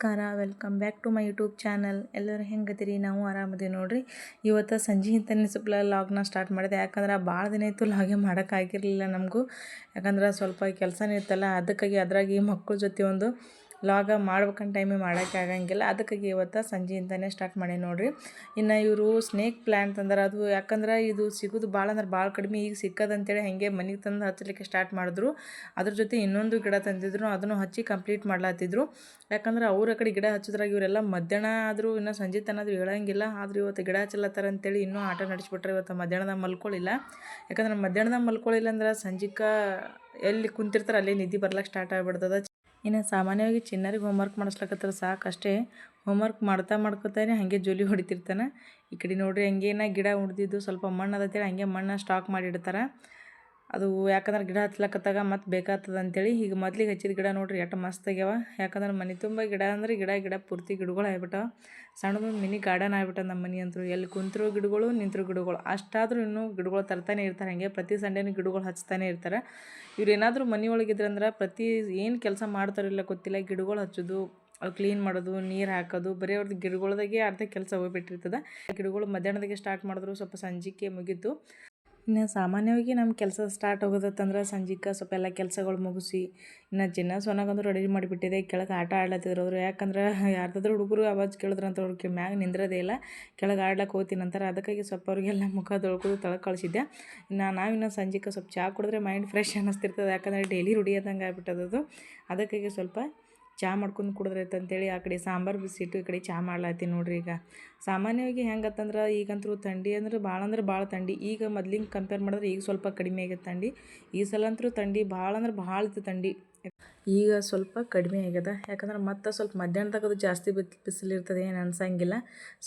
ನಮಸ್ಕಾರ, welcome back to my YouTube channel. ಎಲ್ಲರೂ ಹೆಂಗದಿರಿ? ನಾವು ಆರಾಮದೀವಿ ನೋಡ್ರಿ. ಇವತ್ತು ಸಂಜೆ ಇಂತನೇ ಸ್ವಲ್ಪ ಲಾಗ್ನ ಸ್ಟಾರ್ಟ್ ಮಾಡಿದೆ. ಯಾಕಂದ್ರೆ ಭಾಳ ದಿನ ಇತ್ತು ಲಾಗೆ ಮಾಡೋಕ್ಕಾಗಿರಲಿಲ್ಲ ನಮಗೂ. ಯಾಕಂದ್ರೆ ಸ್ವಲ್ಪ ಕೆಲಸನೇ ಇತ್ತಲ್ಲ, ಅದಕ್ಕಾಗಿ ಅದ್ರಾಗಿ ಮಕ್ಕಳ ಜೊತೆ ಒಂದು ಲಾಗ ಮಾಡ್ಬೇಕಂತ ಟೈಮಿಗೆ ಮಾಡೋಕ್ಕೆ ಆಗಂಗಿಲ್ಲ. ಅದಕ್ಕಾಗಿ ಇವತ್ತು ಸಂಜೆಯಿಂದನೇ ಸ್ಟಾರ್ಟ್ ಮಾಡಿ ನೋಡಿರಿ. ಇನ್ನು ಇವರು ಸ್ನೇಕ್ ಪ್ಲ್ಯಾಂಟ್ ಅಂದ್ರೆ ಅದು, ಯಾಕಂದ್ರೆ ಇದು ಸಿಗೋದು ಭಾಳ ಅಂದ್ರೆ ಭಾಳ ಕಡಿಮೆ ಈಗ ಸಿಕ್ಕದಂತೇಳಿ ಹಾಗೆ ಮನೆಗೆ ತಂದು ಹಚ್ಚಲಿಕ್ಕೆ ಸ್ಟಾರ್ಟ್ ಮಾಡಿದ್ರು. ಅದ್ರ ಜೊತೆ ಇನ್ನೊಂದು ಗಿಡ ತಂದಿದ್ರು, ಅದನ್ನು ಹಚ್ಚಿ ಕಂಪ್ಲೀಟ್ ಮಾಡ್ಲಾತಿದ್ರು ಯಾಕಂದ್ರೆ ಅವ್ರ ಕಡೆ ಗಿಡ ಹಚ್ಚಿದ್ರಾಗ ಇವರೆಲ್ಲ ಮಧ್ಯಾಹ್ನ ಆದರೂ ಇನ್ನೂ ಸಂಜೆ ತನದು ಹೇಳಂಗಿಲ್ಲ. ಆದರೂ ಇವತ್ತು ಗಿಡ ಹಚ್ಚಲತ್ತಾರ ಅಂತೇಳಿ ಇನ್ನೂ ಆಟ ನಡೆಸ್ಬಿಟ್ರೆ ಇವತ್ತು ಮಧ್ಯಾಹ್ನದಾಗ ಮಲ್ಕೊಳ್ಳಿಲ್ಲ ಯಾಕಂದ್ರೆ ಮಧ್ಯಾಹ್ನದಾಗ ಮಲ್ಕೊಳ್ಳಿಲ್ಲ ಅಂದ್ರೆ ಸಂಜೆಕ ಎಲ್ಲಿ ಕುಂತಿರ್ತಾರೆ ಅಲ್ಲಿ ನಿದ್ದೆ ಬರ್ಲಿಕ್ಕೆ ಸ್ಟಾರ್ಟ್ ಆಗಿಬಿಡ್ತದ. ಇನ್ನು ಸಾಮಾನ್ಯವಾಗಿ ಚಿನ್ನರಿಗೆ ಹೋಮ್ವರ್ಕ್ ಮಾಡಿಸ್ಲಕತ್ತಾರ ಸಾಕಷ್ಟೇ ಹೋಮ್ವರ್ಕ್ ಮಾಡ್ತಾ ಮಾಡ್ಕೊತಾನೆ ಹಾಗೆ ಜೊಲಿ ಹೊಡಿತಿರ್ತಾನೆ. ಈ ಕಡೆ ನೋಡ್ರಿ ಹಂಗೇನ ಗಿಡ ಉಡ್ದಿದ್ದು ಸ್ವಲ್ಪ ಮಣ್ಣು ಅದತ್ತೇಳಿ ಹಂಗೆ ಮಣ್ಣು ಸ್ಟಾಕ್ ಮಾಡಿಡ್ತಾರೆ ಅದು ಯಾಕಂದ್ರೆ ಗಿಡ ಹಚ್ಲಕತ್ತಾಗ ಮತ್ತೆ ಬೇಕಾಗ್ತದ ಅಂತೇಳಿ ಈಗ ಮೊದ್ಲಿಗೆ ಹಚ್ಚಿದ ಗಿಡ ನೋಡ್ರಿ ಎಷ್ಟು ಮಸ್ತ್ ಆಗ್ಯಾವ. ಯಾಕಂದ್ರೆ ಮನೆ ತುಂಬ ಗಿಡ ಅಂದ್ರೆ ಗಿಡ ಗಿಡ ಪೂರ್ತಿ ಗಿಡಗಳು ಆಗ್ಬಿಟ್ಟವ. ಸಣ್ಣದೊಂದು ಮಿನಿ ಗಾರ್ಡನ್ ಆಗ್ಬಿಟ್ಟ ನಮ್ಮ ಮನೆ ಅಂತೂ. ಎಲ್ಲಿ ಕುಂತರು ಗಿಡಗಳು, ನಿಂತರು ಗಿಡಗಳು. ಅಷ್ಟಾದರೂ ಇನ್ನೂ ಗಿಡಗಳು ತರ್ತಾನೆ ಇರ್ತಾರೆ ಹಾಗೆ. ಪ್ರತಿ ಸಂಡೇನೂ ಗಿಡಗಳು ಹಚ್ತಾನೆ ಇರ್ತಾರೆ. ಇವ್ರು ಏನಾದರೂ ಮನೆ ಒಳಗಿದ್ರಂದ್ರೆ ಪ್ರತಿ ಏನು ಕೆಲಸ ಮಾಡ್ತಾರಿಲ್ಲ ಗೊತ್ತಿಲ್ಲ ಗಿಡಗಳು ಹಚ್ಚೋದು ಕ್ಲೀನ್ ಮಾಡೋದು, ನೀರು ಹಾಕೋದು, ಬರೀ ಅವ್ರದ್ದು ಗಿಡಗಳ್ದಾಗೆ ಅರ್ಧ ಕೆಲಸ ಹೋಗ್ಬಿಟ್ಟಿರ್ತದೆ. ಗಿಡಗಳು ಮಧ್ಯಾಹ್ನದಾಗೆ ಸ್ಟಾರ್ಟ್ ಮಾಡಿದ್ರು ಸ್ವಲ್ಪ ಸಂಜಿಕೆ ಮುಗೀತು. ಇನ್ನು ಸಾಮಾನ್ಯವಾಗಿ ನಮ್ಮ ಕೆಲಸ ಸ್ಟಾರ್ಟ್ ಆಗೋದತ್ತಂದ್ರೆ ಸಂಜೆಗೆ ಸ್ವಲ್ಪ ಎಲ್ಲ ಕೆಲಸಗಳು ಮುಗಿಸಿ, ಇನ್ನು ಜಿನ್ನ ಸೊನಾಗಂದ್ರೆ ರೆಡಿ ಮಾಡಿಬಿಟ್ಟಿದೆ, ಕೆಳಗೆ ಆಟ ಆಡ್ಲತ್ತಿದ್ರು ಅವರು. ಯಾಕಂದ್ರೆ ಯಾರ್ದಾದ್ರೂ ಹುಡುಗರು ಆವಾಜ್ ಕೇಳಿದ್ರಂತ ಅವ್ರಿಗೆ ಮ್ಯಾಗ ನಿಂದ್ರದೇ ಇಲ್ಲ. ಕೆಳಗೆ ಆಡ್ಲಕ್ಕೆ ಹೋಗ್ತೀನಿ ಅಂತಾರೆ. ಅದಕ್ಕಾಗಿ ಸ್ವಲ್ಪ ಅವ್ರಿಗೆಲ್ಲ ಮುಖ ತೊಳ್ಕೊಂಡು ತಳಗೆ ಕಳಿಸಿದ್ದೆ. ಇನ್ನು ನಾವಿನ್ನು ಸಂಜೆಗೆ ಸ್ವಲ್ಪ ಚಹಾ ಕುಡಿದ್ರೆ ಮೈಂಡ್ ಫ್ರೆಶ್ ಅನ್ನಿಸ್ತಿರ್ತದೆ ಯಾಕಂದರೆ ಡೈಲಿ ರೂಢಿಯಾದಂಗೆ ಆಗ್ಬಿಟ್ಟದದು. ಅದಕ್ಕಾಗಿ ಸ್ವಲ್ಪ ಚಹಾ ಮಾಡ್ಕೊಂಡು ಕುಡಿದ್ರೈತೆ ಅಂತೇಳಿ ಆ ಕಡೆ ಸಾಂಬಾರು ಬಿಸಿಟ್ಟು ಈ ಕಡೆ ಚಹಾ ಮಾಡ್ಲಾತ್ತೀನಿ ನೋಡ್ರಿ ಈಗ. ಸಾಮಾನ್ಯವಾಗಿ ಹೆಂಗತ್ತಂದ್ರೆ ಈಗಂತೂ ಥಂಡಿ ಅಂದ್ರೆ ಭಾಳ ಅಂದ್ರೆ ಭಾಳ ಥಂಡಿ. ಈಗ ಮೊದ್ಲಿಂಗೆ ಕಂಪೇರ್ ಮಾಡಿದ್ರೆ ಈಗ ಸ್ವಲ್ಪ ಕಡಿಮೆ ಆಗೈತೆ ಥಂಡಿ. ಈ ಸಲ ಅಂತೂ ಥಂಡಿ ಭಾಳ ಅಂದ್ರೆ ಭಾಳ ಇತ್ತು ಥಂಡಿ. ಈಗ ಸ್ವಲ್ಪ ಕಡಿಮೆ ಆಗ್ಯದ. ಯಾಕಂದ್ರೆ ಮತ್ತೆ ಸ್ವಲ್ಪ ಮಧ್ಯಾಹ್ನದಾಗ ಅದು ಜಾಸ್ತಿ ಬಿಸಿಲು ಬಿಸಿಲಿರ್ತದೆ ಏನು ಅನ್ಸಂಗಿಲ್ಲ.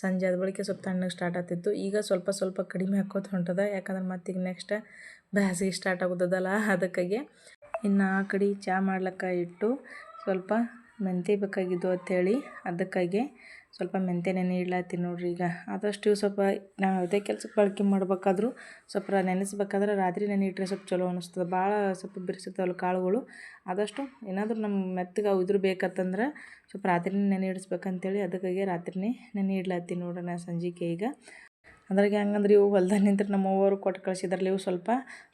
ಸಂಜೆ ಆದ ಬಳಿಕೆ ಸ್ವಲ್ಪ ತಣ್ಣಗೆ ಸ್ಟಾರ್ಟ್ ಆಗ್ತಿತ್ತು. ಈಗ ಸ್ವಲ್ಪ ಸ್ವಲ್ಪ ಕಡಿಮೆ ಹಾಕೋತ ಹೊಂಟದ. ಯಾಕಂದ್ರೆ ಈಗ ನೆಕ್ಸ್ಟ್ ಬ್ಯಾಸಿಗೆ ಸ್ಟಾರ್ಟ್ ಆಗೋದಲ್ಲ ಅದಕ್ಕಾಗಿ. ಇನ್ನು ಆ ಕಡೆ ಚಹಾ ಮಾಡ್ಲಿಕ್ಕೆ ಇಟ್ಟು ಸ್ವಲ್ಪ ಮೆಂತ್ಯ ಬೇಕಾಗಿದ್ದು ಅಂಥೇಳಿ ಅದಕ್ಕಾಗಿ ಸ್ವಲ್ಪ ಮೆಂತೆ ನೆನೆ ಇಡ್ಲತ್ತೀನಿ ನೋಡ್ರಿ ಈಗ. ಆದಷ್ಟು ಸ್ವಲ್ಪ ನಾವು ಯಾವುದೇ ಕೆಲ್ಸಕ್ಕೆ ಬಳಕೆ ಮಾಡ್ಬೇಕಾದ್ರೂ ಸ್ವಲ್ಪ ನೆನೆಸ್ಬೇಕಾದ್ರೆ ರಾತ್ರಿ ನೆನೆ ಇಟ್ಟರೆ ಸ್ವಲ್ಪ ಚಲೋ ಅನ್ನಿಸ್ತದೆ ಭಾಳ ಸ್ವಲ್ಪ ಬಿರ್ಸಿರ್ತಾವಲ್ಲ ಕಾಳುಗಳು. ಆದಷ್ಟು ಏನಾದರೂ ನಮ್ಮ ಮೆತ್ತಗೆ ಇದ್ರ ಬೇಕತ್ತಂದ್ರೆ ಸ್ವಲ್ಪ ರಾತ್ರಿನೇ ನೆನೆ ಇಡಿಸ್ಬೇಕಂತೇಳಿ ಅದಕ್ಕಾಗಿ ರಾತ್ರಿನೇ ನೆನೆ ಇಡ್ಲತ್ತೀನಿ ನೋಡ್ರಿ ಸಂಜೆಗೆ ಈಗ. ಅದ್ರಾಗೆ ಹೆಂಗಂದ್ರೆ ಇವು ಹೊಲ್ದಾಗ ನಿಂತ್ರೆ ನಮ್ಮ ಅವ್ವರು ಕೊಟ್ಟು ಕಳ್ಸಿದ್ರಲ್ಲಿ, ಇವು ಸ್ವಲ್ಪ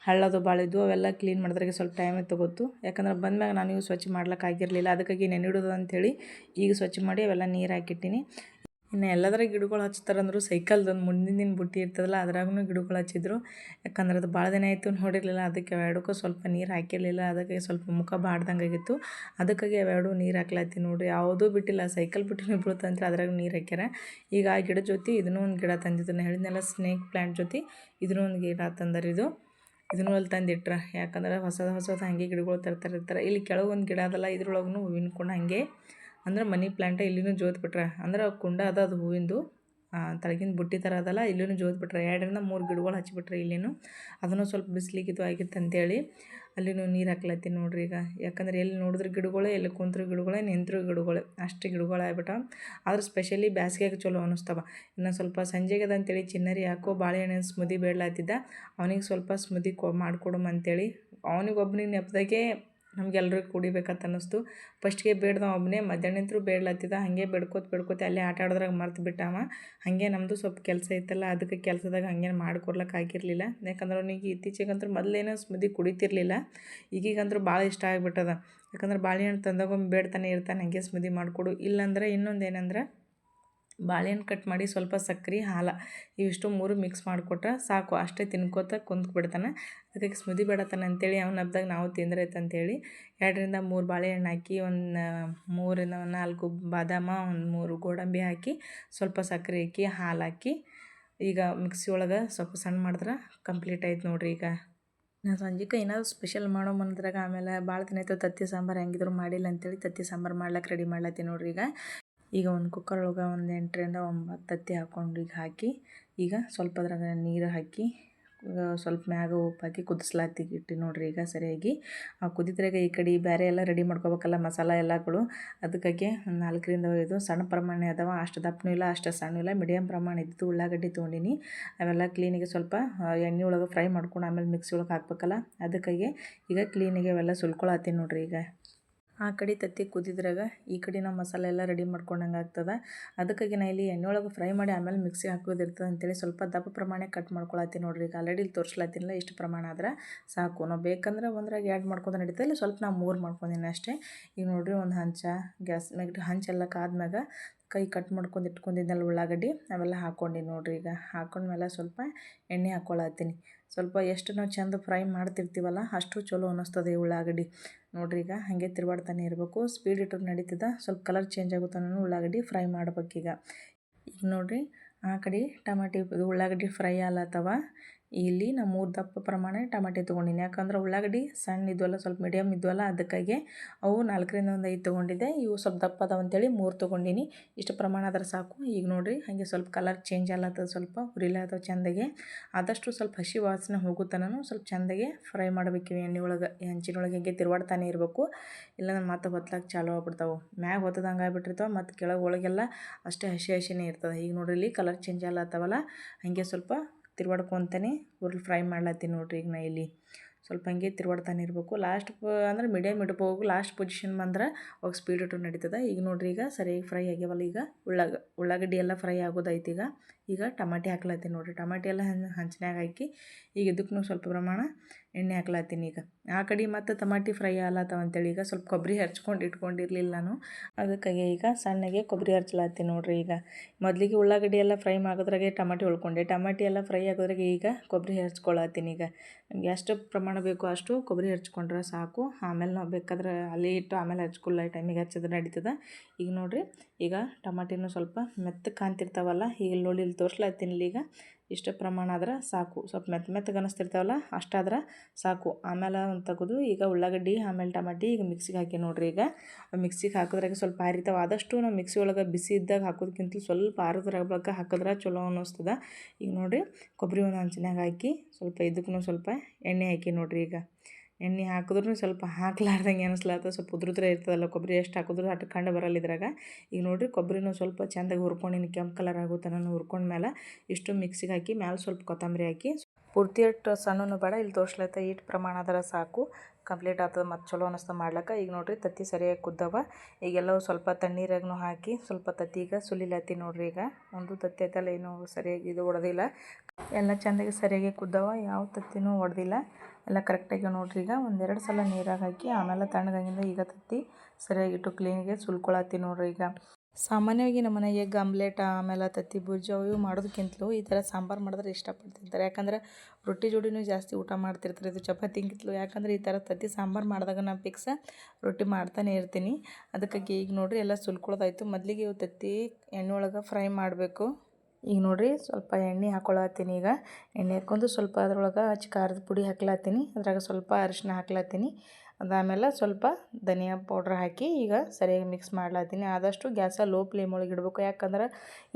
ಹಳ್ಳದು ಭಾಳ ಇದ್ವು ಅವೆಲ್ಲ ಕ್ಲೀನ್ ಮಾಡಿದ್ರಾಗೆ ಸ್ವಲ್ಪ ಟೈಮ್ ತಗೋತು ಯಾಕಂದ್ರೆ ಬಂದ್ಮ್ಯಾಗ ನಾನು ಇವು ಸ್ವಚ್ಛ ಮಾಡ್ಲಿಕ್ಕೆ ಆಗಿರಲಿಲ್ಲ, ಅದಕ್ಕಾಗಿ ನೆನಿಡೋದು ಅಂಥೇಳಿ ಈಗ ಸ್ವಚ್ಛ ಮಾಡಿ ಅವೆಲ್ಲ ನೀರು ಹಾಕಿಟ್ಟಿನಿ. ಇನ್ನು ಎಲ್ಲದರ ಗಿಡಗಳು ಹಚ್ತಾರಂದ್ರು ಸೈಕಲ್ದೊಂದು ಮುಂದಿನ ದಿನ ಬುಟ್ಟಿ ಇರ್ತದಲ್ಲ ಅದ್ರಾಗೂ ಗಿಡಗಳು ಹಚ್ಚಿದ್ರು. ಯಾಕಂದ್ರೆ ಅದು ಭಾಳ ದಿನ ಆಯಿತು ನೋಡಿರಲಿಲ್ಲ, ಅದಕ್ಕೆ ಎರಡಕ್ಕೂ ಸ್ವಲ್ಪ ನೀರು ಹಾಕಿರಲಿಲ್ಲ, ಅದಕ್ಕೆ ಸ್ವಲ್ಪ ಮುಖ ಬಾಡ್ದಂಗೆ ಆಗಿತ್ತು. ಅದಕ್ಕಾಗಿ ಎರಡು ನೀರು ಹಾಕ್ಲಾತಿ ನೋಡಿರಿ. ಯಾವುದೂ ಬಿಟ್ಟಿಲ್ಲ ಸೈಕಲ್ ಬಿಟ್ಟು ಬೀಳ್ತಂದ್ರೆ ಅದ್ರಾಗ ನೀರು ಹಾಕ್ಯಾರ. ಈಗ ಆ ಗಿಡ ಜೊತೆ ಇದನ್ನೂ ಒಂದು ಗಿಡ ತಂದಿದ್ದು ನಾನು ಹೇಳಿದ್ನೆಲ್ಲ ಸ್ನೇಕ್ ಪ್ಲ್ಯಾಂಟ್ ಜೊತೆ ಇದನ್ನೂ ಒಂದು ಗಿಡ ತಂದರೆ ಇದು. ಇದನ್ನೂ ಅಲ್ಲಿ ತಂದಿಟ್ರ. ಯಾಕಂದ್ರೆ ಹೊಸದು ಹೊಸದು ಹಾಗೆ ಗಿಡಗಳು ತರ್ತಾರೆ ಇರ್ತಾರೆ. ಇಲ್ಲಿ ಕೆಳಗೊಂದು ಗಿಡ ಅದಲ್ಲ ಇದ್ರೊಳಗೂ ಹೂವಿನ ಕೂಡ ಹಾಗೆ. ಅಂದ್ರೆ ಮನಿ ಪ್ಲ್ಯಾಂಟ ಇಲ್ಲಿನೂ ಜೋತ್ ಬಿಟ್ರೆ, ಅಂದ್ರೆ ಕುಂಡ ಅದ, ಅದು ಹೂವಿಂದು ತಳಗಿನ ಬುಟ್ಟಿ ಥರ ಅದಲ್ಲ, ಇಲ್ಲಿನೂ ಜೋತ್ ಬಿಟ್ರೆ, ಎರಡರಿಂದ ಮೂರು ಗಿಡಗಳು ಹಚ್ಚಿಬಿಟ್ರೆ ಇಲ್ಲಿನೂ, ಅದನ್ನು ಸ್ವಲ್ಪ ಬಿಸಿಲಿಗೆ ಇದು ಆಗಿತ್ತು ಅಂತೇಳಿ ಅಲ್ಲಿನೂ ನೀರು ಹಾಕ್ಲತ್ತೀನಿ ನೋಡ್ರಿ ಈಗ. ಯಾಕಂದ್ರೆ ಎಲ್ಲಿ ನೋಡಿದ್ರೆ ಗಿಡಗಳೇ, ಎಲ್ಲಿ ಕುಂತ್ರು ಗಿಡಗಳೇ, ನಿಂತರು ಗಿಡಗಳೇ, ಅಷ್ಟು ಗಿಡಗಳು ಆಗ್ಬಿಟ್ಟ ಆದ್ರೆ ಸ್ಪೆಷಲಿ ಬ್ಯಾಸಿಗೆಗೆ ಚಲೋ ಅನ್ನಿಸ್ತವ ಇನ್ನು ಸ್ವಲ್ಪ ಸಂಜೆಗೆ ಅಂತೇಳಿ ಚಿನ್ನರಿ ಯಾಕೋ ಬಾಳೆಹಣ್ಣಿನ ಸ್ಮುದಿ ಬೇಡ್ಲಾತಿದ್ದ, ಅವನಿಗೆ ಸ್ವಲ್ಪ ಸ್ಮುದಿ ಕೊ ಮಾಡಿಕೊಡಮ್ ಅಂತೇಳಿ ಅವನಿಗೊಬ್ಬನಿಗೆ ನೆಪದಾಗೆ ನಮ್ಗೆಲ್ರಿಗೂ ಕುಡಿಬೇಕಂತ ಅನ್ನಿಸ್ತು. ಫಸ್ಟ್ಗೆ ಬೇಡ್ದ ಒಬ್ಬನೇ ಮಧ್ಯಾಹ್ನಂತರೂ ಬೇಡ್ಲತ್ತಿದ ಹಾಗೆ ಬೇಡ್ಕೋತ ಬೇಡ್ಕೋತ ಅಲ್ಲೇ ಆಟ ಆಡೋದ್ರಾಗ ಮರ್ತು ಬಿಟ್ಟಾವ. ಹಾಗೆ ನಮ್ಮದು ಸ್ವಲ್ಪ ಕೆಲಸ ಇತ್ತಲ್ಲ, ಅದಕ್ಕೆ ಕೆಲಸದಾಗ ಹಂಗೇನು ಮಾಡ್ಕೊಡ್ಲಿಕ್ಕೆ ಆಗಿರಲಿಲ್ಲ. ಯಾಕಂದ್ರೆ ಅವ್ನಿಗೆ ಇತ್ತೀಚೆಗಂತೂ ಮೊದಲೇನೋ ಸ್ಮೂದಿ ಕುಡಿತಿರ್ಲಿಲ್ಲ. ಈಗೀಗಂತೂ ಭಾಳ ಇಷ್ಟ ಆಗಿಬಿಟ್ಟದ. ಯಾಕಂದ್ರೆ ಬಾಳೆಹಣ್ಣು ತಂದಾಗೊಮ್ಮೆ ಬೇಡ್ತಾನೆ ಇರ್ತಾನೆ, ಹಾಗೆ ಸ್ಮೂದಿ ಮಾಡಿಕೊಡು. ಇಲ್ಲಾಂದ್ರೆ ಇನ್ನೊಂದು ಏನಂದ್ರೆ ಬಾಳೆಹಣ್ಣು ಕಟ್ ಮಾಡಿ ಸ್ವಲ್ಪ ಸಕ್ಕರೆ, ಹಾಲು ಇವಿಷ್ಟು ಮೂರು ಮಿಕ್ಸ್ ಮಾಡಿಕೊಟ್ರೆ ಸಾಕು. ಅಷ್ಟೇ ತಿನ್ಕೋತ ಕುಂತ್ಬಿಡ್ತಾನೆ. ಅದಕ್ಕೆ ಸ್ಮೂದಿ ಬೇಡತಾನೆ ಅಂತೇಳಿ ಅವ್ನ ಹಬ್ದಾಗ ನಾವು ತಿಂದ್ರೈತೆ ಅಂತೇಳಿ ಎರಡರಿಂದ ಮೂರು ಬಾಳೆಹಣ್ಣು ಹಾಕಿ, ಒಂದು ಮೂರಿಂದ ನಾಲ್ಕು ಬಾದಾಮ, ಒಂದು ಮೂರು ಗೋಡಂಬಿ ಹಾಕಿ, ಸ್ವಲ್ಪ ಸಕ್ಕರೆ ಹಾಕಿ, ಹಾಲು ಹಾಕಿ, ಈಗ ಮಿಕ್ಸಿ ಒಳಗೆ ಸ್ವಲ್ಪ ಸಣ್ಣ ಮಾಡಿದ್ರೆ ಕಂಪ್ಲೀಟ್ ಆಯ್ತು ನೋಡ್ರಿ ಈಗ. ನಾನು ಸಂಜೆಗೆ ಏನಾದರೂ ಸ್ಪೆಷಲ್ ಮಾಡೋ ಮನದ್ರಾಗ ಆಮೇಲೆ ಭಾಳ ದಿನ ಆಯ್ತು, ತತ್ತಿ ಸಾಂಬಾರು ಹೆಂಗಿದ್ರು ಮಾಡಿಲ್ಲ ಅಂತೇಳಿ ತತ್ತಿ ಸಾಂಬಾರು ಮಾಡ್ಲಕ್ಕೆ ರೆಡಿ ಮಾಡ್ಲತ್ತೀನಿ ನೋಡ್ರಿ ಈಗ. ಈಗ ಒಂದು ಕುಕ್ಕರ್ ಒಳಗೆ ಒಂದು ಎಂಟರಿಂದ ಒಂಬತ್ತು ತತ್ತಿ ಹಾಕ್ಕೊಂಡು ಈಗ ಹಾಕಿ, ಈಗ ಸ್ವಲ್ಪ ಅದ್ರಾಗ ನೀರು ಹಾಕಿ ಸ್ವಲ್ಪ ಮ್ಯಾಗ ಉಪ್ಪು ಹಾಕಿ ಕುದಿಸ್ಲಾತಿಗೆ ಇಟ್ಟು ನೋಡಿರಿ ಈಗ ಸರಿಯಾಗಿ. ಆ ಕುದಿದ್ರಾಗ ಈ ಕಡೆ ಬೇರೆ ಎಲ್ಲ ರೆಡಿ ಮಾಡ್ಕೋಬೇಕಲ್ಲ ಮಸಾಲ ಎಲ್ಲಗಳು. ಅದಕ್ಕಾಗಿ ನಾಲ್ಕರಿಂದ ಇದು ಸಣ್ಣ ಪ್ರಮಾಣ ಅದಾವ. ಅಷ್ಟು ದಪ್ಪನೂ ಇಲ್ಲ, ಅಷ್ಟು ಸಣ್ಣ ಇಲ್ಲ. ಮೀಡಿಯಮ್ ಪ್ರಮಾಣ ಇದ್ದು ಉಳ್ಳಾಗಡ್ಡಿ ತೊಗೊಂಡಿನಿ. ಅವೆಲ್ಲ ಕ್ಲೀನಿಗೆ ಸ್ವಲ್ಪ ಎಣ್ಣೆ ಒಳಗೆ ಫ್ರೈ ಮಾಡ್ಕೊಂಡು ಆಮೇಲೆ ಮಿಕ್ಸಿ ಒಳಗೆ ಹಾಕ್ಬೇಕಲ್ಲ. ಅದಕ್ಕಾಗಿ ಈಗ ಕ್ಲೀನಿಗೆ ಅವೆಲ್ಲ ಸುಲ್ಕೊಳತ್ತೀನಿ ನೋಡಿರಿ ಈಗ. ಆ ಕಡೆ ತತ್ತಿ ಕುದಿದ್ರಾಗ ಈ ಕಡೆ ನಾವು ಮಸಾಲೆ ಎಲ್ಲ ರೆಡಿ ಮಾಡ್ಕೊಂಡಂಗೆ ಆಗ್ತದೆ. ಅದಕ್ಕಾಗಿ ನಾ ಇಲ್ಲಿ ಎಣ್ಣೆ ಒಳಗೆ ಫ್ರೈ ಮಾಡಿ ಆಮೇಲೆ ಮಿಕ್ಸಿ ಹಾಕೋದಿರ್ತದೆ ಅಂತೇಳಿ ಸ್ವಲ್ಪ ದಪ್ಪ ಪ್ರಮಾಣ ಕಟ್ ಮಾಡ್ಕೊಳತ್ತೀನಿ ನೋಡ್ರಿ. ಈಗ ಆಲ್ರೆಡಿ ಇಲ್ಲಿ ತೋರಿಸ್ಲತ್ತೀನಿಲ್ಲ ಇಷ್ಟು ಪ್ರಮಾಣ ಆದ್ರೆ ಸಾಕು. ನಾವು ಬೇಕಂದ್ರೆ ಒಂದ್ರಾಗ ಎರಡು ಮಾಡ್ಕೊಂಡು ನಡೀತದೆ ಇಲ್ಲ ಸ್ವಲ್ಪ ನಾವು ಮೂರು ಮಾಡ್ಕೊಂಡಿನಿ ಅಷ್ಟೇ. ಈಗ ನೋಡ್ರಿ ಒಂದು ಹಂಚ, ಗ್ಯಾಸ್ ಮ್ಯಾಗ ಹಂಚೆಲ್ಲ ಕಾದ್ಮ್ಯಾಗ ಕೈ ಕಟ್ ಮಾಡ್ಕೊಂಡು ಇಟ್ಕೊಂಡಿದ್ದಲ್ಲ ಉಳ್ಳಾಗಡ್ಡಿ, ಅವೆಲ್ಲ ಹಾಕ್ಕೊಂಡು ನೋಡಿರಿ ಈಗ. ಹಾಕೊಂಡ್ಮೇಲೆ ಸ್ವಲ್ಪ ಎಣ್ಣೆ ಹಾಕ್ಕೊಳತ್ತೀನಿ ಸ್ವಲ್ಪ ಎಷ್ಟು ನಾವು ಚೆಂದ ಫ್ರೈ ಮಾಡ್ತಿರ್ತೀವಲ್ಲ ಅಷ್ಟು ಚಲೋ ಅನ್ನಿಸ್ತದೆ ಉಳ್ಳಾಗಡ್ಡಿ. ನೋಡ್ರಿ ಈಗ ಹಾಗೆ ತಿರುಗಾಡ್ತಾನೆ ಇರಬೇಕು. ಸ್ಪೀಡ್ ಇಟ್ಟರೆ ನಡೀತದ. ಸ್ವಲ್ಪ ಕಲರ್ ಚೇಂಜ್ ಆಗುತ್ತಾನು ಉಳ್ಳಾಗಡ್ಡಿ ಫ್ರೈ ಮಾಡ್ಬೇಕೀಗ. ಈಗ ನೋಡಿರಿ ಆ ಕಡೆ ಟಮಾಟಿ ಉಳ್ಳಾಗಡ್ಡಿ ಫ್ರೈ ಆಲತ್ತವ. ಇಲ್ಲಿ ನಾನು ಮೂರು ದಪ್ಪ ಪ್ರಮಾಣ ಟಮಾಟಿ ತೊಗೊಂಡಿನಿ. ಯಾಕಂದ್ರೆ ಉಳ್ಳಾಗಡ್ಡಿ ಸಣ್ಣ ಇದ್ವಲ್ಲ ಸ್ವಲ್ಪ ಮೀಡಿಯಮ್ ಇದ್ವಲ್ಲ, ಅದಕ್ಕಾಗಿ ಅವು ನಾಲ್ಕರಿಂದ ಒಂದು ಐದು ತೊಗೊಂಡಿದ್ದೆ. ಇವು ಸ್ವಲ್ಪ ದಪ್ಪ ಅದಾವ ಅಂತೇಳಿ ಮೂರು ತೊಗೊಂಡಿನಿ. ಇಷ್ಟು ಪ್ರಮಾಣ ಆದ್ರೆ ಸಾಕು. ಈಗ ನೋಡಿರಿ, ಹಾಗೆ ಸ್ವಲ್ಪ ಕಲರ್ ಚೇಂಜ್ ಆಗ್ಲತ್ತದ ಸ್ವಲ್ಪ ಹುರಿಲಾತವ ಚೆಂದಾಗೆ. ಆದಷ್ಟು ಸ್ವಲ್ಪ ಹಸಿ ವಾಸನೆ ಹೋಗುತ್ತಾನೂ ಸ್ವಲ್ಪ ಚೆಂದಾಗೆ ಫ್ರೈ ಮಾಡಬೇಕು ಎಣ್ಣೆ ಒಳಗೆ. ಹಂಚಿನೊಳಗೆ ಹೀಗೆ ತಿರುವಾಡ್ತಾನೆ ಇರಬೇಕು. ಇಲ್ಲಾಂದ್ರೆ ಮತ್ತೆ ಹೊತ್ಲಾಕ ಚಾಲು ಆಗ್ಬಿಡ್ತಾವೆ. ಮ್ಯಾಗ ಹೊತ್ತದಂಗೆ ಆಗ್ಬಿಟ್ಟಿರ್ತಾವೆ ಮತ್ತು ಕೆಳಗೆ ಒಳಗೆಲ್ಲ ಅಷ್ಟೇ ಹಸಿ ಹಸಿನೇ ಇರ್ತದೆ. ಈಗ ನೋಡಿರಿ, ಇಲ್ಲಿ ಕಲರ್ ಚೇಂಜ್ ಆಗ್ಲತ್ತವಲ್ಲ ಹಾಗೆ ಸ್ವಲ್ಪ ತಿರ್ವಾಡ್ಕೊತಾನೆ ಹುರ್ಲ್ ಫ್ರೈ ಮಾಡ್ಲತ್ತೀನಿ ನೋಡ್ರಿ ಈಗ ನಾ ಇಲ್ಲಿ. ಸ್ವಲ್ಪ ಹಂಗೆ ತಿರ್ವಾಡ್ತಾನೆ ಇರಬೇಕು. ಲಾಸ್ಟ್ ಅಂದ್ರೆ ಮೀಡಿಯಮ್ ಇಡ್ಬೇಕು ಲಾಸ್ಟ್ ಪೊಸಿಷನ್ ಬಂದ್ರೆ ಅವಾಗ ಸ್ಪೀಡ್ ಇಟ್ಟು ನಡೀತದೆ. ಈಗ ನೋಡ್ರಿ ಈಗ ಸರಿಯಾಗಿ ಫ್ರೈ ಆಗ್ಯಾವಲ್ಲ ಈಗ. ಉಳ್ಳಾಗ ಉಳ್ಳಾಗಡ್ಡಿ ಎಲ್ಲ ಫ್ರೈ ಆಗೋದೈತೆ ಈಗ. ಈಗ ಟಮಾಟಿ ಹಾಕ್ಲತ್ತೀನಿ ನೋಡಿರಿ. ಟಮಾಟಿ ಎಲ್ಲ ಹಂಚಿನಾಗ ಹಾಕಿ ಈಗ ಇದಕ್ಕೂ ಸ್ವಲ್ಪ ಪ್ರಮಾಣ ಎಣ್ಣೆ ಹಾಕ್ಲತ್ತೀನಿ ಈಗ. ಆ ಕಡೆ ಮತ್ತು ಟಮಾಟಿ ಫ್ರೈ ಆಲತ್ತವ ಅಂತೇಳಿ ಈಗ ಸ್ವಲ್ಪ ಕೊಬ್ಬರಿ ಹರ್ಚ್ಕೊಂಡು ಇಟ್ಕೊಂಡಿರಲಿಲ್ಲ ನಾನು. ಅದಕ್ಕಾಗಿ ಈಗ ಸಣ್ಣಗೆ ಕೊಬ್ಬರಿ ಹರ್ಚ್ಲತ್ತೀನಿ ನೋಡಿರಿ ಈಗ. ಮೊದಲಿಗೆ ಉಳ್ಳಾಗಡ್ಡಿ ಎಲ್ಲ ಫ್ರೈ ಮಾಡೋದ್ರಾಗೆ ಟಮಾಟಿ ಉಳ್ಕೊಂಡೆ. ಟಮಾಟಿ ಎಲ್ಲ ಫ್ರೈ ಆಗೋದ್ರಾಗೆ ಈಗ ಕೊಬ್ಬರಿ ಹರ್ಚ್ಕೊಳತ್ತೀನಿ ಈಗ. ನಮಗೆ ಎಷ್ಟು ಪ್ರಮಾಣ ಬೇಕು ಅಷ್ಟು ಕೊಬ್ಬರಿ ಹರ್ಚ್ಕೊಂಡ್ರೆ ಸಾಕು. ಆಮೇಲೆ ನಾವು ಬೇಕಾದ್ರೆ ಅಲ್ಲಿ ಇಟ್ಟು ಆಮೇಲೆ ಹಚ್ಕೊಳ್ಳೋ ಟೈಮಿಗೆ ಹಚ್ಚಿದ್ರೆ ನಡೀತದೆ. ಈಗ ನೋಡಿರಿ, ಈಗ ಟಮಾಟಿನೂ ಸ್ವಲ್ಪ ಮೆತ್ತ ಕಾಣ್ತಿರ್ತಾವಲ್ಲ, ಈಗ ನೋಡಿ ತೋರಿಸ್ಲತ್ತೀನಿ ಈಗ. ಇಷ್ಟು ಪ್ರಮಾಣ ಆದ್ರೆ ಸಾಕು. ಸ್ವಲ್ಪ ಮೆತ್ತ ಮೆತ್ತಗೆ ಅನ್ನಿಸ್ತಿರ್ತಾವಲ್ಲ ಅಷ್ಟಾದ್ರೆ ಸಾಕು. ಆಮೇಲೆ ಒಂದು ತೆಗೆದು, ಈಗ ಉಳ್ಳಾಗಡ್ಡಿ, ಆಮೇಲೆ ಟಮಾಟಿ ಈಗ ಮಿಕ್ಸಿಗೆ ಹಾಕಿ ನೋಡಿರಿ ಈಗ. ಮಿಕ್ಸಿಗೆ ಹಾಕಿದ್ರಾಗ ಸ್ವಲ್ಪ ಆರಿತಾವೆ. ಆದಷ್ಟು ನಾವು ಮಿಕ್ಸಿ ಒಳಗೆ ಬಿಸಿ ಇದ್ದಾಗ ಹಾಕೋದಕ್ಕಿಂತ ಸ್ವಲ್ಪ ಆರಿದ್ರಾಗ ಬಳಕ ಹಾಕಿದ್ರೆ ಚಲೋ ಅನ್ನಿಸ್ತದ ಈಗ ನೋಡಿರಿ ಕೊಬ್ಬರಿ ಒಂದು ಹಂಚಿನಾಗ ಹಾಕಿ ಸ್ವಲ್ಪ ಇದಕ್ಕೂ ಸ್ವಲ್ಪ ಎಣ್ಣೆ ಹಾಕಿ ನೋಡಿರಿ ಈಗ. ಎಣ್ಣೆ ಹಾಕಿದ್ರೂ ಸ್ವಲ್ಪ ಹಾಕ್ಲಾರ್ದಂಗೆ ಅನಿಸ್ಲಾತ ಸ್ವಲ್ಪ ಉದ್ರುದ್ರ ಇರ್ತದಲ್ಲ, ಕೊಬ್ಬರಿ ಎಷ್ಟು ಹಾಕಿದ್ರು ಅಷ್ಟು ಕಂಡು ಬರಲ್ಲ ಇದ್ರಾಗ. ಈಗ ನೋಡಿರಿ, ಕೊಬ್ಬರಿನೂ ಸ್ವಲ್ಪ ಚೆಂದಾಗಿ ಹುರ್ಕೊಂಡು ಕೆಂಪು ಕಲರ್ ಆಗುತ್ತೆ ನಾನು ಹುರ್ಕೊಂಡ್ಮೇಲೆ ಇಷ್ಟು ಮಿಕ್ಸಿಗೆ ಹಾಕಿ ಮ್ಯಾಲೆ ಸ್ವಲ್ಪ ಕೊತ್ತಂಬರಿ ಹಾಕಿ. ಪೂರ್ತಿ ಅಷ್ಟು ಸಣ್ಣನು ಬೇಡ ಇಲ್ಲಿ ತೋರ್ಸ್ಲತ್ತ ಇಟ್ಟು ಪ್ರಮಾಣ ಅದರ ಸಾಕು. ಕಂಪ್ಲೀಟ್ ಆಗ್ತದೆ ಮತ್ತು ಚಲೋ ಅನಿಸ್ತದೆ ಮಾಡ್ಲಕ್ಕ. ಈಗ ನೋಡಿರಿ, ತತ್ತಿ ಸರಿಯಾಗಿ ಕುದ್ದವ. ಈಗೆಲ್ಲವೂ ಸ್ವಲ್ಪ ತಣ್ಣೀರಾಗೂ ಹಾಕಿ ಸ್ವಲ್ಪ ತತ್ತಿ ಈಗ ಸುಲಿಲತ್ತಿ ನೋಡಿರಿ ಈಗ. ಒಂದು ತತ್ತಿ ಐತಲ್ಲ ಏನು ಸರಿಯಾಗಿ ಇದು ಹೊಡೆದಿಲ್ಲ ಎಲ್ಲ ಚೆಂದಾಗಿ ಸರಿಯಾಗಿ ಕುದ್ದವ, ಯಾವ ತತ್ತಿನೂ ಹೊಡೆದಿಲ್ಲ ಎಲ್ಲ ಕರೆಕ್ಟಾಗಿ ನೋಡಿರಿ ಈಗ. ಒಂದೆರಡು ಸಲ ನೀರಾಗಿ ಹಾಕಿ, ಆಮೇಲೆ ತಣ್ಣಗಾಗಿಂದ ಈಗ ತತ್ತಿ ಸರಿಯಾಗಿಟ್ಟು ಕ್ಲೀನಿಗೆ ಸುಲ್ಕೊಳತ್ತಿ ನೋಡಿರಿ ಈಗ. ಸಾಮಾನ್ಯವಾಗಿ ನಮ್ಮ ಮನೆಗೆ ಗಮ್ಲೇಟ, ಆಮೇಲೆ ತತ್ತಿ, ಬುರ್ಜಿ ಅವು ಮಾಡೋದಕ್ಕಿಂತಲೂ ಈ ಥರ ಸಾಂಬಾರು ಮಾಡಿದ್ರೆ ಇಷ್ಟಪಡ್ತಿರ್ತಾರೆ ಯಾಕಂದ್ರೆ ರೊಟ್ಟಿ ಜೋಡಿನೂ ಜಾಸ್ತಿ ಊಟ ಮಾಡ್ತಿರ್ತಾರೆ, ಇದು ಚಪಾತಿಗಿಂತಲೂ. ಯಾಕಂದ್ರೆ ಈ ಥರ ತತ್ತಿ ಸಾಂಬಾರು ಮಾಡಿದಾಗ ನಾನು ಫಿಕ್ಸ್ ರೊಟ್ಟಿ ಮಾಡ್ತಾನೆ ಇರ್ತೀನಿ. ಅದಕ್ಕಾಗಿ ಈಗ ನೋಡಿರಿ ಎಲ್ಲ ಸುಲ್ಕೊಳ್ಳೋದಾಯ್ತು ಮೊದಲಿಗೆ ಇವು ತತ್ತಿ ಎಣ್ಣೆ ಒಳಗೆ ಫ್ರೈ ಮಾಡಬೇಕು. ಈಗ ನೋಡಿರಿ ಸ್ವಲ್ಪ ಎಣ್ಣೆ ಹಾಕ್ಕೊಳತ್ತೀನಿ ಈಗ. ಎಣ್ಣೆ ಹಾಕ್ಕೊಂಡು ಸ್ವಲ್ಪ ಅದ್ರೊಳಗೆ ಹಚ್ಚಿ ಖಾರದ ಪುಡಿ ಹಾಕ್ಲತ್ತೀನಿ. ಅದ್ರಾಗ ಸ್ವಲ್ಪ ಅರಿಶಿನ ಹಾಕ್ಲತ್ತೀನಿ. ಅದಾದಮೇಲೆ ಸ್ವಲ್ಪ ಧನಿಯಾ ಪೌಡ್ರ್ ಹಾಕಿ ಈಗ ಸರಿಯಾಗಿ ಮಿಕ್ಸ್ ಮಾಡ್ಲತ್ತೀನಿ. ಆದಷ್ಟು ಗ್ಯಾಸ ಲೋ ಫ್ಲೇಮ್ ಒಳಗೆ ಇಡಬೇಕು. ಯಾಕಂದ್ರೆ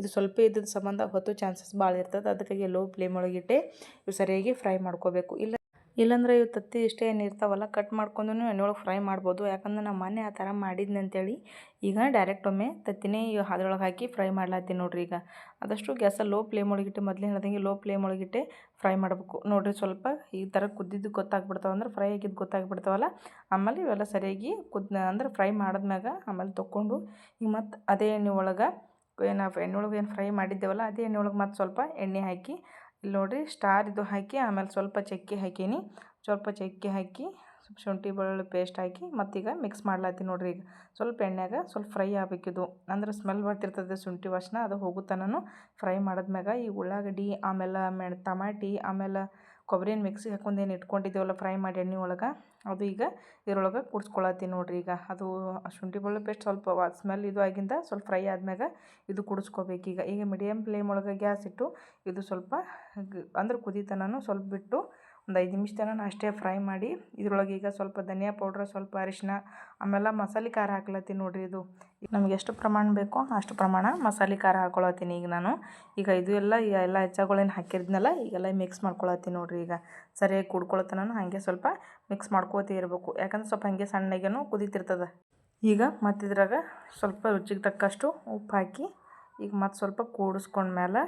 ಇದು ಸ್ವಲ್ಪ ಇದ್ದ ಸಂಬಂಧ ಹೊತ್ತು ಚಾನ್ಸಸ್ ಭಾಳ ಇರ್ತದೆ. ಅದಕ್ಕಾಗಿ ಲೋ ಫ್ಲೇಮ್ ಒಳಗಿಟ್ಟೆ ಇವು ಸರಿಯಾಗಿ ಫ್ರೈ ಮಾಡ್ಕೋಬೇಕು. ಇಲ್ಲ ಇಲ್ಲಾಂದ್ರೆ ಇವು ತತ್ತಿ ಇಷ್ಟೇ ಏನು ಇರ್ತಾವಲ್ಲ ಕಟ್ ಮಾಡ್ಕೊಂಡು ಎಣ್ಣೆ ಒಳಗೆ ಫ್ರೈ ಮಾಡ್ಬೋದು. ಯಾಕಂದ್ರೆ ನಮ್ಮ ಮೊನ್ನೆ ಆ ಥರ ಮಾಡಿದ್ನಿ ಅಂತೇಳಿ ಈಗ ಡೈರೆಕ್ಟ್ ಒಮ್ಮೆ ತತ್ತಿನೇ ಅದ್ರೊಳಗೆ ಹಾಕಿ ಫ್ರೈ ಮಾಡ್ಲಾತ್ತೀನಿ ನೋಡಿರಿ ಈಗ. ಅದಷ್ಟು ಗ್ಯಾಸ ಲೋ ಫ್ಲೇಮ್ ಒಳಗಿಟ್ಟು ಮೊದಲೇ ಹೇಳ್ದಂಗೆ ಲೋ ಫ್ಲೇಮ್ ಒಳಗಿಟ್ಟೆ ಫ್ರೈ ಮಾಡಬೇಕು. ನೋಡಿರಿ ಸ್ವಲ್ಪ ಈ ಥರ ಕುದ್ದಿದ್ದು ಗೊತ್ತಾಗ್ಬಿಡ್ತಾವೆ ಅಂದ್ರೆ ಫ್ರೈ ಆಗಿದ್ದು ಗೊತ್ತಾಗ್ಬಿಡ್ತಾವಲ್ಲ, ಆಮೇಲೆ ಇವೆಲ್ಲ ಸರಿಯಾಗಿ ಕುದ್ ಅಂದ್ರೆ ಫ್ರೈ ಮಾಡಿದ್ಮ್ಯಾಗ ಆಮೇಲೆ ತೊಗೊಂಡು ಈಗ ಮತ್ತು ಅದೇ ಎಣ್ಣೆ ಒಳಗೆ ಏನು ಎಣ್ಣೆ ಒಳಗೆ ಏನು ಫ್ರೈ ಮಾಡಿದ್ದೇವಲ್ಲ, ಅದೇ ಎಣ್ಣೆ ಒಳಗೆ ಮತ್ತು ಸ್ವಲ್ಪ ಎಣ್ಣೆ ಹಾಕಿ ಇಲ್ಲಿ ನೋಡಿರಿ ಸ್ಟಾರ್ ಇದು ಹಾಕಿ, ಆಮೇಲೆ ಸ್ವಲ್ಪ ಚಕ್ಕೆ ಹಾಕೀನಿ. ಸ್ವಲ್ಪ ಚಕ್ಕೆ ಹಾಕಿ, ಸ್ವಲ್ಪ ಶುಂಠಿ ಬೆಳ್ಳುಳ್ಳಿ ಪೇಸ್ಟ್ ಹಾಕಿ, ಮತ್ತೀಗ ಮಿಕ್ಸ್ ಮಾಡ್ಲತ್ತೀನಿ ನೋಡಿರಿ ಈಗ. ಸ್ವಲ್ಪ ಎಣ್ಣೆಗೆ ಸ್ವಲ್ಪ ಫ್ರೈ ಆಗಬೇಕಿದು ಅಂದ್ರೆ ಸ್ಮೆಲ್ ಬರ್ತಿರ್ತದೆ ಶುಂಠಿ ವಾಸನ, ಅದು ಹೋಗುತ್ತಾನು ಫ್ರೈ ಮಾಡಿದ್ಮ್ಯಾಗ. ಈ ಉಳ್ಳಾಗಡ್ಡಿ, ಆಮೇಲೆ ಮೆಣ್, ಟಮಾಟಿ, ಆಮೇಲೆ ಕೊಬ್ಬರಿನ ಮಿಕ್ಸಿಗೆ ಹಾಕೊಂಡು ಏನು ಇಟ್ಕೊಂಡಿದ್ದೇವಲ್ಲ ಫ್ರೈ ಮಾಡಿ ಎಣ್ಣೆ ಒಳಗೆ. ಅದು ಈಗ ಇದ್ರೊಳಗೆ ಕುಡಿಸ್ಕೊಳತ್ತೀನಿ ನೋಡಿರಿ ಈಗ. ಅದು ಶುಂಠಿ ಬೆಳ್ಳುಳ್ಳಿ ಪೇಸ್ಟ್ ಸ್ವಲ್ಪ ಸ್ಮೆಲ್ ಇದು ಆಗಿಂದ ಸ್ವಲ್ಪ ಫ್ರೈ ಆದ್ಮ್ಯಾಗ ಇದು ಕುಡಿಸ್ಕೋಬೇಕು ಈಗ. ಈಗ ಮೀಡಿಯಮ್ ಫ್ಲೇಮ್ ಒಳಗೆ ಗ್ಯಾಸ್ ಇಟ್ಟು ಇದು ಸ್ವಲ್ಪ ಅಂದ್ರೆ ಕುದಿತನೂ ಸ್ವಲ್ಪ ಬಿಟ್ಟು ಒಂದು ಐದು ನಿಮಿಷ ತನಕ ಅಷ್ಟೇ ಫ್ರೈ ಮಾಡಿ ಇದ್ರೊಳಗೆ ಈಗ ಸ್ವಲ್ಪ ಧನಿಯಾ ಪೌಡ್ರ್ ಸ್ವಲ್ಪ ಅರಿಶಿನ ಆಮೇಲೆ ಮಸಾಲೆ ಖಾರ ಹಾಕ್ಲತ್ತೀನಿ ನೋಡಿರಿ ಇದು. ನಮ್ಗೆ ಎಷ್ಟು ಪ್ರಮಾಣ ಬೇಕೋ ಅಷ್ಟು ಪ್ರಮಾಣ ಮಸಾಲೆ ಖಾರ ಹಾಕ್ಕೊಳತ್ತೀನಿ ಈಗ ನಾನು. ಈಗ ಇದು ಎಲ್ಲ ಈಗ ಎಲ್ಲ ಹೆಚ್ಚಾಗಳೇನು ಹಾಕಿದ್ನಲ್ಲ ಈಗೆಲ್ಲ ಮಿಕ್ಸ್ ಮಾಡ್ಕೊಳತ್ತೀನಿ ನೋಡಿರಿ ಈಗ. ಸರಿಯಾಗಿ ಕುಡ್ಕೊಳತನೂ ಹಾಗೆ ಸ್ವಲ್ಪ ಮಿಕ್ಸ್ ಮಾಡ್ಕೋತೇ ಇರಬೇಕು. ಯಾಕಂದ್ರೆ ಸ್ವಲ್ಪ ಹಾಗೆ ಸಣ್ಣಗೇನು ಕುದೀತಿರ್ತದೆ. ಈಗ ಮತ್ತಿದ್ರಾಗ ಸ್ವಲ್ಪ ರುಚಿಗೆ ತಕ್ಕಷ್ಟು ಉಪ್ಪು ಹಾಕಿ, ಈಗ ಮತ್ತು ಸ್ವಲ್ಪ ಕೂಡಿಸ್ಕೊಂಡ್ಮೇಲೆ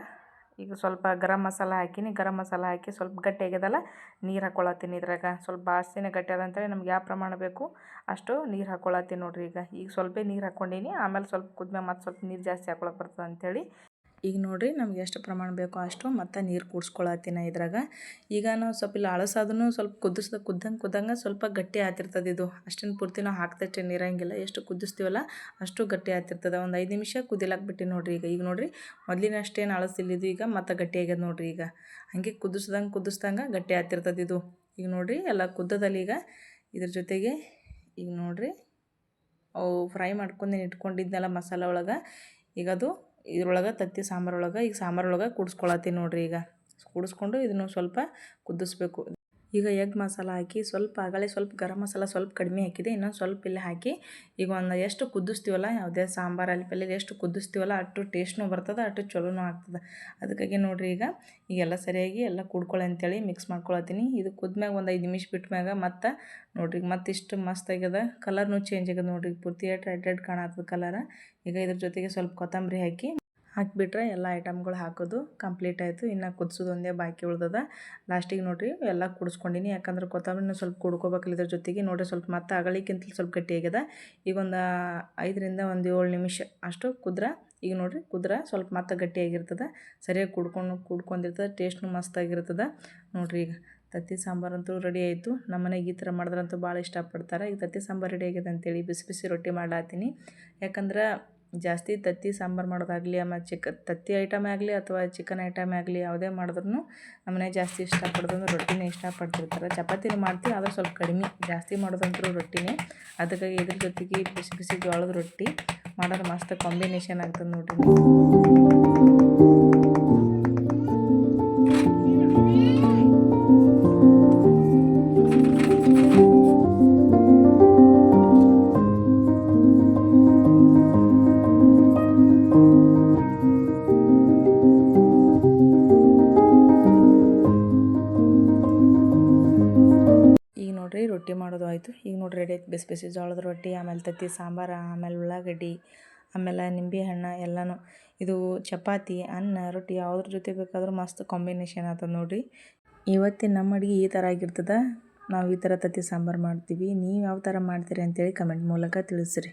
ಈಗ ಸ್ವಲ್ಪ ಗರಂ ಮಸಾಲ ಹಾಕಿನಿ. ಗರಂ ಮಸಾಲ ಹಾಕಿ ಸ್ವಲ್ಪ ಗಟ್ಟಿ ಆಗ್ಯದಲ್ಲ, ನೀರು ಹಾಕ್ಕೊಳತ್ತೀನಿ ಇದ್ರಾಗ. ಸ್ವಲ್ಪ ಜಾಸ್ತಿನೇ ಗಟ್ಟಿ ಅದ ಅಂತೇಳಿ ನಮ್ಗೆ ಯಾವ ಪ್ರಮಾಣ ಬೇಕು ಅಷ್ಟು ನೀರು ಹಾಕ್ಕೊಳತ್ತೀನಿ ನೋಡ್ರಿ ಈಗ. ಈಗ ಸ್ವಲ್ಪ ನೀರು ಹಾಕ್ಕೊಂಡೀನಿ ಆಮೇಲೆ ಸ್ವಲ್ಪ ಕುದ್ಮೇಲೆ ಮತ್ತು ಸ್ವಲ್ಪ ನೀರು ಜಾಸ್ತಿ ಹಾಕ್ಕೊಳಕ್ಕೆ ಬರ್ತದೆ ಅಂತೇಳಿ ಈಗ ನೋಡಿರಿ ನಮ್ಗೆ ಎಷ್ಟು ಪ್ರಮಾಣ ಬೇಕೋ ಅಷ್ಟು ಮತ್ತು ನೀರು ಕೂಡ್ಸ್ಕೊಳತ್ತೀನಿ ಇದ್ರಾಗ. ಈಗ ನಾವು ಸ್ವಲ್ಪ ಇಲ್ಲಿ ಸ್ವಲ್ಪ ಕುದಿಸ್ದ ಕುದ್ದಂಗೆ ಕುದ್ದಂಗೆ ಸ್ವಲ್ಪ ಗಟ್ಟಿ ಆತಿರ್ತದೆ ಇದು. ಅಷ್ಟೇನು ಪೂರ್ತಿ ನಾವು ಹಾಕ್ತಷ್ಟೇ ನೀರಂಗಿಲ್ಲ. ಎಷ್ಟು ಕುದಿಸ್ತೀವಲ್ಲ ಅಷ್ಟು ಗಟ್ಟಿ ಆತಿರ್ತದೆ. ಒಂದು ಐದು ನಿಮಿಷ ಕುದಿಲಾಕ್ ಬಿಟ್ಟು ನೋಡಿರಿ ಈಗ. ಈಗ ನೋಡಿರಿ ಮೊದಲಿನ ಅಷ್ಟೇನು ಅಳಸಿಲ್ಲಿದ್ದು ಈಗ ಮತ್ತೆ ಗಟ್ಟಿ ಆಗ್ಯದ ನೋಡಿರಿ ಈಗ. ಹಂಗೆ ಕುದಿಸ್ದಂಗೆ ಕುದಿಸ್ದಂಗೆ ಗಟ್ಟಿ ಆತಿರ್ತದೆ ಇದು. ಈಗ ನೋಡಿರಿ ಎಲ್ಲ ಕುದ್ದದಲ್ಲಿ ಈಗ ಇದ್ರ ಜೊತೆಗೆ ಈಗ ನೋಡಿರಿ ಅವು ಫ್ರೈ ಮಾಡ್ಕೊಂಡು ಇಟ್ಕೊಂಡಿದ್ನಲ್ಲ ಮಸಾಲೆ ಒಳಗೆ. ಈಗ ಅದು ಇದ್ರೊಳಗೆ ತತ್ತಿ ಸಾಂಬಾರೊಳಗೆ ಈಗ ಸಾಂಬಾರೊಳಗೆ ಕೂಡ್ಸ್ಕೊಳತ್ತೀನಿ ನೋಡಿರಿ ಈಗ. ಕೂಡಿಸ್ಕೊಂಡು ಇದನ್ನು ಸ್ವಲ್ಪ ಕುದಿಸ್ಬೇಕು. ಈಗ ಎಗ್ ಮಸಾಲ ಹಾಕಿ ಸ್ವಲ್ಪ ಆಗಲೇ ಸ್ವಲ್ಪ ಗರಂ ಮಸಾಲ ಸ್ವಲ್ಪ ಕಡಿಮೆ ಹಾಕಿದೆ, ಇನ್ನೊಂದು ಸ್ವಲ್ಪ ಇಲ್ಲಿ ಹಾಕಿ ಈಗ ಒಂದು ಎಷ್ಟು ಕುದಿಸ್ತೀವಲ್ಲ, ಯಾವುದೇ ಸಾಂಬಾರು, ಅಲ್ಲಿ ಪಲ್ಯ ಎಷ್ಟು ಕುದಿಸ್ತೀವಲ್ಲ ಅಷ್ಟು ಟೇಸ್ಟ್ನೂ ಬರ್ತದೆ, ಅಷ್ಟು ಚಲೋನು ಆಗ್ತದೆ. ಅದಕ್ಕಾಗಿ ನೋಡಿರಿ ಈಗ, ಈಗೆಲ್ಲ ಸರಿಯಾಗಿ ಎಲ್ಲ ಕುಡ್ಕೊಳ್ಳಿ ಅಂತೇಳಿ ಮಿಕ್ಸ್ ಮಾಡ್ಕೊಳತ್ತೀನಿ. ಇದು ಕುದ್ಮ್ಯಾಗ ಒಂದು ಐದು ನಿಮಿಷ ಬಿಟ್ಟ ಮ್ಯಾಗ ಮತ್ತು ನೋಡಿರಿ ಮತ್ತೆ ಇಷ್ಟು ಮಸ್ತ್ ಆಗ್ಯದ ಕಲರ್ನೂ ಚೇಂಜ್ ಆಗ್ಯದ ನೋಡಿರಿ ಪೂರ್ತಿ ರೆಡ್ ರೆಡ್ ಕಾಣತ್ತದ ಕಲರ ಈಗ ಇದ್ರ ಜೊತೆಗೆ ಸ್ವಲ್ಪ ಕೊತ್ತಂಬರಿ ಹಾಕಿ ಹಾಕಿಬಿಟ್ರೆ ಎಲ್ಲ ಐಟಮ್ಗಳು ಹಾಕೋದು ಕಂಪ್ಲೀಟ್ ಆಯಿತು. ಇನ್ನು ಕುದಿಸೋದು ಒಂದೇ ಬಾಕಿ ಉಳ್ದದ. ಲಾಸ್ಟಿಗೆ ನೋಡಿರಿ ಎಲ್ಲ ಕುಡಿಸ್ಕೊಂಡಿನಿ. ಯಾಕಂದ್ರೆ ಕೊತ್ತಂಬರಿನ ಸ್ವಲ್ಪ ಕುಡ್ಕೋಬೇಕಲ್ಲ ಇದ್ರ ಜೊತೆಗೆ. ನೋಡಿರಿ, ಸ್ವಲ್ಪ ಮತ್ತೆ ಅಗಳಿಕ್ಕಿಂತ ಸ್ವಲ್ಪ ಗಟ್ಟಿ ಆಗ್ಯದ. ಈಗ ಒಂದು ಐದರಿಂದ ಒಂದು ಏಳು ನಿಮಿಷ ಅಷ್ಟು ಕುದ್ರ. ಈಗ ನೋಡಿರಿ, ಕುದ್ರ ಸ್ವಲ್ಪ ಮತ್ತೆ ಗಟ್ಟಿಯಾಗಿರ್ತದೆ ಸರಿಯಾಗಿ ಕುಡ್ಕೊಂಡು, ಕುಡ್ಕೊಂಡಿರ್ತದೆ. ಟೇಸ್ಟ್ನು ಮಸ್ತಾಗಿರ್ತದೆ ನೋಡಿರಿ ಈಗ ತತ್ತಿ ಸಾಂಬಾರಂತೂ ರೆಡಿ ಆಯಿತು. ನಮ್ಮ ಮನೆಗೆ ಈ ಥರ ಮಾಡಿದ್ರಂತೂ ಭಾಳ ಇಷ್ಟಪಡ್ತಾರೆ. ಈಗ ತತ್ತಿ ಸಾಂಬಾರು ರೆಡಿ ಆಗಿದೆ ಅಂತೇಳಿ ಬಿಸಿ ಬಿಸಿ ರೊಟ್ಟಿ ಮಾಡ್ಲಾತೀನಿ ಯಾಕಂದ್ರೆ ಜಾಸ್ತಿ ತತ್ತಿ ಸಾಂಬಾರು ಮಾಡೋದಾಗಲಿ, ಆಮೇಲೆ ಚಿಕ್ಕ ತತ್ತಿ ಐಟಮ್ ಆಗಲಿ ಅಥವಾ ಚಿಕನ್ ಐಟಮ್ ಆಗಲಿ ಯಾವುದೇ ಮಾಡಿದ್ರೂ ನಮ್ಮನೆ ಜಾಸ್ತಿ ಇಷ್ಟಪಡೋದಂದ್ರೆ ರೊಟ್ಟಿನೇ ಇಷ್ಟಪಡ್ತಿರ್ತಾರೆ. ಚಪಾತಿನೂ ಮಾಡ್ತೀವಿ, ಆದರೆ ಸ್ವಲ್ಪ ಕಡಿಮೆ ಜಾಸ್ತಿ ಮಾಡೋದಂತರೂ ರೊಟ್ಟಿನೇ. ಅದಕ್ಕಾಗಿ ಇದ್ರ ಜೊತೆಗೆ ಬಿಸಿ ಬಿಸಿ ಜೋಳದ ರೊಟ್ಟಿ ಮಾಡೋದು ಮಸ್ತ್ ಕಾಂಬಿನೇಷನ್ ಆಗ್ತದೆ ನೋಡಿರಿ. ರೊಟ್ಟಿ ಮಾಡೋದು ಆಯಿತು. ಈಗ ನೋಡಿ ರೆಡಿ ಆಯ್ತು. ಬಿಸಿ ಬಿಸಿ ಜೋಳದ ರೊಟ್ಟಿ, ಆಮೇಲೆ ತತ್ತಿ ಸಾಂಬಾರು, ಆಮೇಲೆ ಉಳ್ಳಾಗಡ್ಡಿ, ಆಮೇಲೆ ನಿಂಬೆ ಹಣ್ಣು ಎಲ್ಲನೂ. ಇದು ಚಪಾತಿ, ಅನ್ನ, ರೊಟ್ಟಿ ಯಾವುದ್ರ ಜೊತೆ ಬೇಕಾದರೂ ಮಸ್ತ್ ಕಾಂಬಿನೇಷನ್ ಆಗ್ತದೆ ನೋಡಿರಿ. ಇವತ್ತಿನ ನಮ್ಮ ಅಡುಗೆ ಈ ಥರ ಆಗಿರ್ತದೆ. ನಾವು ಈ ಥರ ತತ್ತಿ ಸಾಂಬಾರು ಮಾಡ್ತೀವಿ. ನೀವು ಯಾವ ಥರ ಮಾಡ್ತೀರಿ ಅಂತೇಳಿ ಕಮೆಂಟ್ ಮೂಲಕ ತಿಳಿಸ್ರಿ.